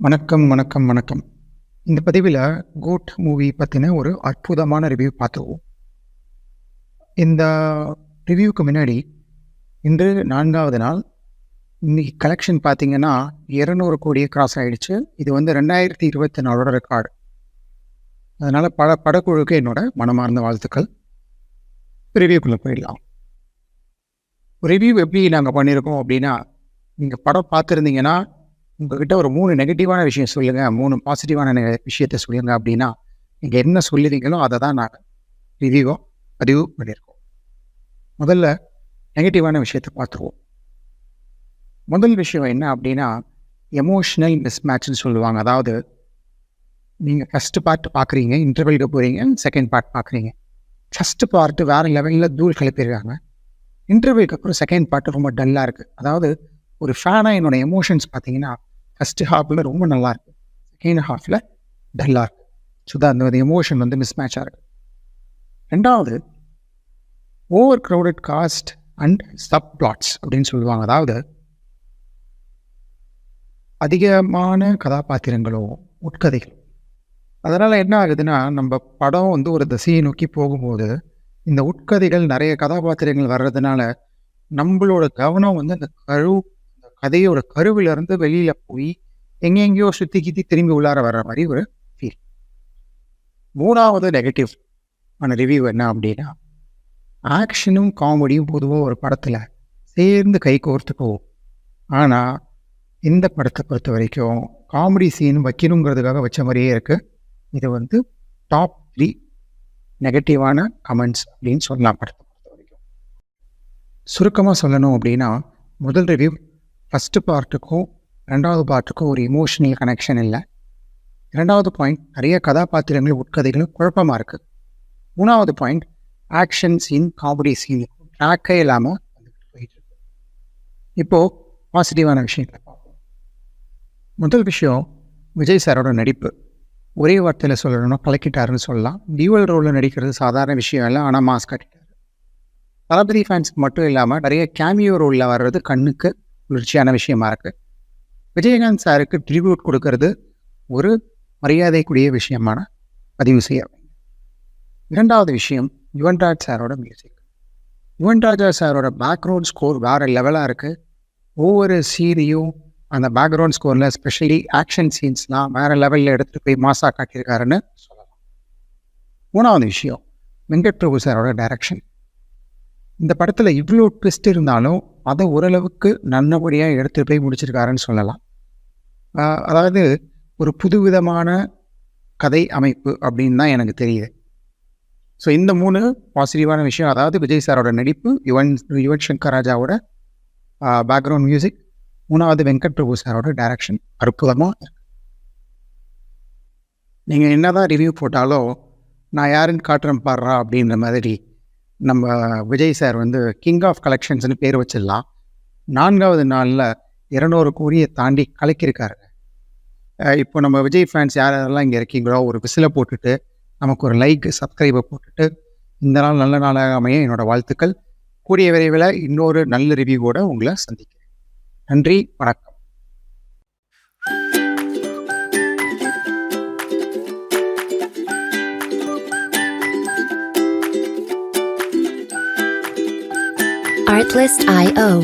வணக்கம் வணக்கம் வணக்கம். இந்த பதிவில் கோட் மூவி பற்றின ஒரு அற்புதமான ரிவ்யூ பார்த்துருவோம் இந்த ரிவ்யூக்கு முன்னாடி இன்று நான்காவது நாள் இன்னைக்கு கலெக்ஷன் பார்த்தீங்கன்னா இரநூறு கோடியை கிராஸ் ஆகிடுச்சு இது வந்து ரெண்டாயிரத்தி இருபத்தி நாலோட ரெக்கார்டு அதனால் பட படக்குழுக்கு என்னோட மனமார்ந்த வாழ்த்துக்கள். ரிவ்யூக்குள்ளே போயிடலாம். ரிவ்யூ எப்படி நாங்கள் பண்ணியிருக்கோம் அப்படின்னா நீங்கள் படம் பார்த்துருந்தீங்கன்னா உங்ககிட்ட ஒரு மூணு நெகட்டிவான விஷயம் சொல்லுங்கள் மூணு பாசிட்டிவான விஷயத்த சொல்லுங்க அப்படின்னா நீங்கள் என்ன சொல்லுவீங்களோ அதை தான் நாங்கள் ரிவ்யூவோ பதிவு பண்ணியிருக்கோம் முதல்ல நெகட்டிவான விஷயத்தை பார்த்துருவோம். முதல் விஷயம் என்ன அப்படின்னா எமோஷ்னல் மிஸ்மேட்ச்னு சொல்லுவாங்க. அதாவது நீங்கள் ஃபஸ்ட்டு பார்ட் பார்க்குறீங்க இன்டர்வெலுக்கு போகிறீங்க செகண்ட் பார்ட் பார்க்குறீங்க. ஃபஸ்ட்டு பார்ட்டு வேறு லெவலில் தூள் கிளப்பியிருக்காங்க இன்டர்வியூக்கு அப்புறம் செகண்ட் பார்ட்டு ரொம்ப டல்லாக இருக்குது அதாவது ஒரு ஃபேனாக என்னோடய எமோஷன்ஸ் பார்த்தீங்கன்னா ஃபஸ்ட்டு ஹாஃபில் ரொம்ப நல்லா இருக்கு. செகண்ட் ஹாஃபில் டல்லாக இருக்கு. ஸோ அந்த எமோஷன் வந்து மிஸ் மேட்சாக இருக்கு. ரெண்டாவது overcrowded cast and subplots அப்படின்னு சொல்லுவாங்க. அதாவது அதிகமான கதாபாத்திரங்களோ உட்கதைகள். அதனால் என்ன ஆகுதுன்னா நம்ம படம் வந்து ஒரு திசையை நோக்கி போகும்போது இந்த உட்கதைகள் நிறைய கதாபாத்திரங்கள் வர்றதுனால நம்மளோட கவனம் வந்து அந்த கரு கதையோட கருவிலிருந்து வெளியில் போய் எங்கெங்கேயோ சுற்றி கித்தி திரும்பி உள்ளார வர்ற மாதிரி ஒரு ஃபீல் மூணாவது நெகட்டிவ் ஆன ரிவ்யூ என்ன அப்படின்னா ஆக்ஷனும் காமெடியும் பொதுவாக ஒரு படத்தில் சேர்ந்து கை கோர்த்துக்குவோம் ஆனால் இந்த படத்தை பொறுத்த வரைக்கும் காமெடி சீன் வைக்கணுங்கிறதுக்காக வச்ச மாதிரியே இருக்குது இது வந்து டாப் த்ரீ நெகட்டிவான கமெண்ட்ஸ் அப்படின்னு சொல்லலாம் படத்தை பொறுத்த வரைக்கும். சுருக்கமாக சொல்லணும் அப்படின்னா முதல் ரிவ்யூ ஃபஸ்ட்டு பார்ட்டுக்கும் ரெண்டாவது பார்ட்டுக்கும் ஒரு இமோஷனல் கனெக்ஷன் இல்லை. இரண்டாவது பாயிண்ட் நிறைய கதாபாத்திரங்கள் உட்கதைகளும் குழப்பமாக இருக்குது மூணாவது point action scene comedy scene ட்ராக்கே இல்லாமல் போயிட்டு இருக்கு. இப்போது பாசிட்டிவான விஷயங்களை பார்ப்போம். முதல் விஷயம் விஜய் சாரோட நடிப்பு. ஒரே வார்த்தையில் சொல்லணும்னா கலக்கிட்டாருன்னு சொல்லலாம். டியூவல் ரோலில் நடிக்கிறது சாதாரண விஷயம் இல்லை ஆனால் மாஸ்க் கட்டிட்டார். தளபதி ஃபேன்ஸுக்கு மட்டும் இல்லாமல் நிறைய கேமியோ ரோலில் வர்றது கண்ணுக்கு குளிர்ச்சியான விஷயமா இருக்குது விஜயகாந்த் சாருக்கு ட்ரிபியூட் கொடுக்கறது ஒரு மரியாதைக்குரிய விஷயமான பதிவு செய்ய இரண்டாவது விஷயம் யுவன்ராஜ் சாரோட மியூசிக் யுவன்ராஜா சாரோட பேக்ரவுண்ட் ஸ்கோர் வேறு லெவலாக இருக்குது ஒவ்வொரு சீரியும் அந்த பேக்ரவுண்ட் ஸ்கோரில் ஸ்பெஷலி ஆக்ஷன் சீன்ஸ்லாம் வேறு லெவலில் எடுத்துகிட்டு போய் மாசா காட்டியிருக்காருன்னு சொல்லலாம். மூணாவது விஷயம் வெங்கட் பிரபு சாரோட டைரக்ஷன் இந்த படத்தில் இவ்வளோ ட்விஸ்ட் இருந்தாலும் அதை ஓரளவுக்கு நல்லபடியாக எடுத்துகிட்டு போய் முடிச்சிருக்காருன்னு சொல்லலாம். அதாவது ஒரு புதுவிதமான கதை அமைப்பு அப்படின்னு தான் எனக்கு தெரியுது. ஸோ இந்த மூணு பாசிட்டிவான விஷயம் அதாவது விஜய் சாரோட நடிப்பு யுவன் யுவன் சங்கர் ராஜாவோட பேக்ரவுண்ட் மியூசிக் மூணாவது வெங்கட் பிரபு சாரோட டைரக்ஷன் அற்புதமாக நீங்கள் என்னதான் ரிவ்யூ போட்டாலும் நான் யாருன்னு காட்டுறேன் பாடுறா அப்படின்ற மாதிரி நம்ம விஜய் சார் வந்து கிங் ஆஃப் கலெக்ஷன்ஸ்னு பேர் வச்சிடலாம். நான்காவது நாளில் இரநூறு கோடியை தாண்டி கலக்கியிருக்காரு. இப்போ நம்ம விஜய் ஃபேன்ஸ் யார் யாரெல்லாம் இங்கே இருக்கீங்களோ ஒரு விசிலை போட்டுட்டு நமக்கு ஒரு லைக் சப்ஸ்கிரைபை போட்டுட்டு இந்த நாள் நல்ல நாளாக அமைய என்னோடய வாழ்த்துக்கள். கூடிய விரைவில் இன்னொரு நல்ல ரிவ்யூவோடு உங்களை சந்திக்கிறேன். நன்றி வணக்கம். Artlist.io